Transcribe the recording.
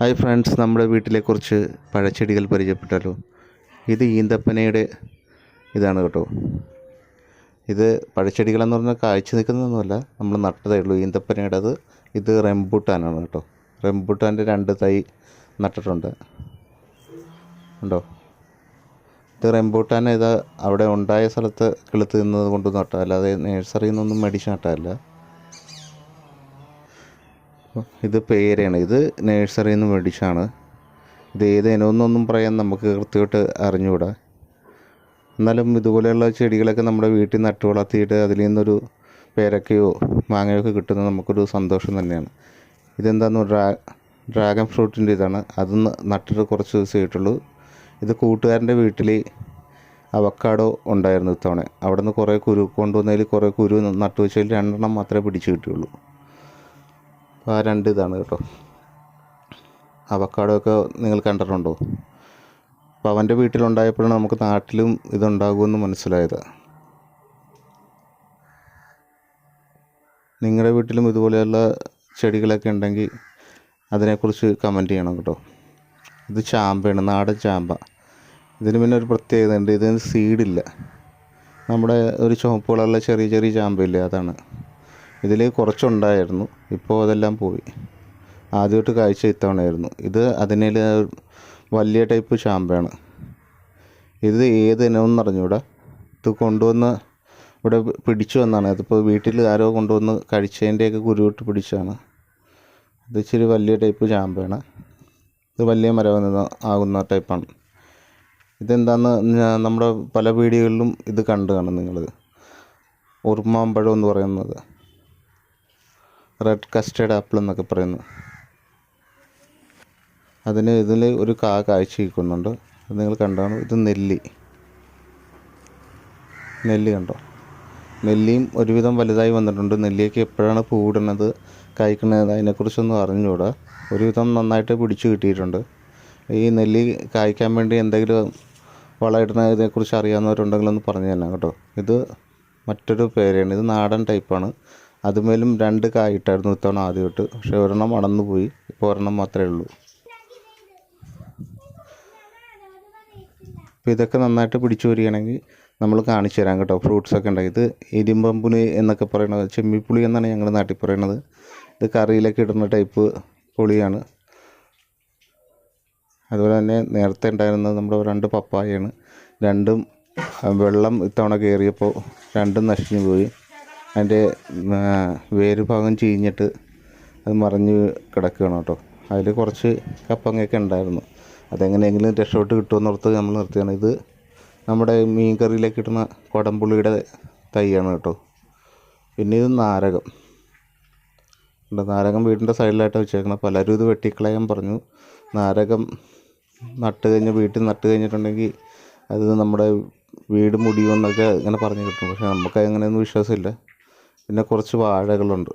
Hi friends നമ്മുടെ വീട്ടിലെ കുറച്ച് പഴച്ചെടികൾ പരിചയപ്പെട്ടല്ലോ. ഇത് ഈന്തപ്പനയുടെ ഇതാണ് കേട്ടോ. ഇത് പഴച്ചെടികളെന്ന് പറഞ്ഞാൽ കാഴ്ച നിൽക്കുന്നതൊന്നുമല്ല നമ്മൾ നട്ടതേ ഉള്ളൂ. ഈന്തപ്പനയുടേത് ഇത് റംബൂട്ടാനാണ് കേട്ടോ. റംബൂട്ടാന്റെ രണ്ട് തൈ നട്ടിട്ടുണ്ട്. ഉണ്ടോ? ഇത് റംബൂട്ടാൻ ഇത് അവിടെ ഉണ്ടായ സ്ഥലത്ത് കിളുത്ത് നിന്നത് കൊണ്ട് നട്ടത് അല്ലാതെ നഴ്സറിയിൽ നിന്നൊന്നും മേടിച്ച് നട്ടതല്ല ഇത് പേരയാണ് ഇത് നേഴ്സറിയിൽ നിന്ന് മേടിച്ചാണ്. ഇത് ഏത് ഇനമെന്നൊന്നും പറയാൻ നമുക്ക് കൃത്യമായിട്ട് അറിഞ്ഞുകൂടാ. എന്നാലും ഇതുപോലെയുള്ള ചെടികളൊക്കെ നമ്മുടെ വീട്ടിൽ നട്ടു വളർത്തിയിട്ട് അതിൽ നിന്നൊരു പേരക്കയോ മാങ്ങയോ ഒക്കെ കിട്ടുന്നത് നമുക്കൊരു സന്തോഷം തന്നെയാണ്. ഇതെന്താന്ന് ഡ്രാ ഡ്രാഗൺ ഫ്രൂട്ടിന്റെ ഇതാണ്. അത് നട്ടിട്ട് കുറച്ച് ദിവസം ആയിട്ടുള്ളൂ. ഇത് കൂട്ടുകാരന്റെ വീട്ടിൽ അവക്കാടോ ഉണ്ടായിരുന്നു ഇത്തവണ. അവിടെ നിന്ന് കുറേ കുരു കൊണ്ടുവന്നതിൽ കുറേ കുരു നട്ടു വെച്ചതിൽ രണ്ടെണ്ണം മാത്രമേ പിടിച്ചു കിട്ടിയുള്ളൂ. അപ്പോൾ ആ രണ്ട് ഇതാണ് കേട്ടോ. അവക്കാടോ ഒക്കെ നിങ്ങൾ കണ്ടിട്ടുണ്ടോ? അപ്പോൾ അവന്റെ വീട്ടിലുണ്ടായപ്പോഴാണ് നമുക്ക് നാട്ടിലും ഇതുണ്ടാകുമെന്ന് മനസ്സിലായത്. നിങ്ങളുടെ വീട്ടിലും ഇതുപോലെയുള്ള ചെടികളൊക്കെ ഉണ്ടെങ്കിൽ അതിനെക്കുറിച്ച് കമന്റ് ചെയ്യണം കേട്ടോ. ഇത് ചാമ്പയാണ് നാടൻ ചാമ്പ. ഇതിന് പിന്നെ ഒരു പ്രത്യേകത ഉണ്ട് ഇതിന് സീഡില്ല നമ്മുടെ ഒരു ചുവപ്പ് ചെറിയ ചെറിയ ചാമ്പയില്ലേ അതാണ്. ഇതിൽ കുറച്ചുണ്ടായിരുന്നു. ഇപ്പോൾ അതെല്ലാം പോയി. ആദ്യമായിട്ട് കാഴ്ച ഇത്തവണയായിരുന്നു. ഇത് അതിനിൽ വലിയ ടൈപ്പ് ഷാമ്പയാണ് ഇത് ഏത് ഇനമെന്ന് അറിഞ്ഞൂടാ? ഇത് കൊണ്ടുവന്ന് ഇവിടെ പിടിച്ചു വന്നാണ്. അതിപ്പോൾ വീട്ടിൽ ആരോ കൊണ്ടുവന്ന് കഴിച്ചതിന്റെയൊക്കെ കുരുവിട്ട് പിടിച്ചാണ് ഇത് ഇച്ചിരി വലിയ ടൈപ്പ് ചാമ്പയാണ് ഇത് വലിയ മരം ആകുന്ന ടൈപ്പാണ്. ഇതെന്താണെന്ന് നമ്മുടെ പല വീഡിയോകളിലും ഇത് കണ്ടു കാണും നിങ്ങളിത് ഉറുമാമ്പഴം എന്ന് പറയുന്നത്. റെഡ് കസ്റ്റേർഡ് ആപ്പിൾ എന്നൊക്കെ പറയുന്നു അതിന് ഇതിൽ ഒരു കാ കാഴ്ച വയ്ക്കുന്നുണ്ട് അത് നിങ്ങൾ കണ്ടാണ്. ഇത് നെല്ലി. നെല്ലി കണ്ടോ? നെല്ലിയും ഒരുവിധം വലുതായി വന്നിട്ടുണ്ട്. നെല്ലിയൊക്കെ എപ്പോഴാണ് പൂവിടുന്നത് കായ്ക്കുന്നത് അതിനെക്കുറിച്ചൊന്നും അറിഞ്ഞുകൂടാ. ഒരുവിധം നന്നായിട്ട് പിടിച്ചു കിട്ടിയിട്ടുണ്ട്. ഈ നെല്ലി കായ്ക്കാൻ വേണ്ടി എന്തെങ്കിലും വളമിടുന്നതിനെക്കുറിച്ച് അറിയാവുന്നവരുണ്ടെങ്കിൽ ഒന്ന് പറഞ്ഞു തന്നെ കേട്ടോ. ഇത് മറ്റൊരു പേരാണ് ഇത് നാടൻ ടൈപ്പാണ്. അതുമേലും രണ്ട് കായിട്ടായിരുന്നു ഇത്തവണ ആദ്യമായിട്ട്. പക്ഷേ ഒരെണ്ണം അടന്നു പോയി ഇപ്പോൾ ഒരെണ്ണം മാത്രമേ ഉള്ളൂ. അപ്പോൾ ഇതൊക്കെ നന്നായിട്ട് പിടിച്ചു വരികയാണെങ്കിൽ നമ്മൾ കാണിച്ചു തരാം കേട്ടോ. ഫ്രൂട്ട്സ് ഒക്കെ ഉണ്ടായി ഇത് ഇരുമ്പമ്പുളി എന്നൊക്കെ പറയുന്നത് ചെമ്മിപ്പുളി എന്നാണ് ഞങ്ങളുടെ നാട്ടിൽ പറയുന്നത്. ഇത് കറിയിലൊക്കെ ഇടുന്ന ടൈപ്പ് പുളിയാണ്. അതുപോലെ തന്നെ നേരത്തെ ഉണ്ടായിരുന്നത് നമ്മുടെ രണ്ട് പപ്പായയാണ്. രണ്ടും വെള്ളം ഇത്തവണ കയറിയപ്പോൾ രണ്ടും നശിഞ്ഞു പോയി. അതിന്റെ വേര് ഭാഗം ചീഞ്ഞിട്ട് അത് മറിഞ്ഞ് കിടക്കുകയാണ് കേട്ടോ. അതിൽ കുറച്ച് കപ്പങ്ങയൊക്കെ ഉണ്ടായിരുന്നു. അതെങ്ങനെയെങ്കിലും രക്ഷപ്പെട്ട് കിട്ടുമെന്നോർത്ത് നമ്മൾ നിർത്തിയാണ് ഇത് നമ്മുടെ മീൻ കറിയിലേക്ക് ഇടുന്ന കൊടംപുള്ളിയുടെ തൈയാണ് കേട്ടോ. പിന്നെ ഇത് നാരകം. നാരകം വീടിന്റെ സൈഡിലായിട്ട് വെച്ചേക്കണം പലരും ഇത് വെട്ടിക്കളയാൻ പറഞ്ഞു. നാരകം നട്ട് കഴിഞ്ഞ് വീട്ടിൽ നട്ട് കഴിഞ്ഞിട്ടുണ്ടെങ്കിൽ അത് നമ്മുടെ വീട് മുടിയുമെന്നൊക്കെ ഇങ്ങനെ പറഞ്ഞു കിട്ടും. പക്ഷേ നമുക്ക് അങ്ങനെയൊന്നും വിശ്വാസമില്ല. പിന്നെ കുറച്ച് വാഴകളുണ്ട്.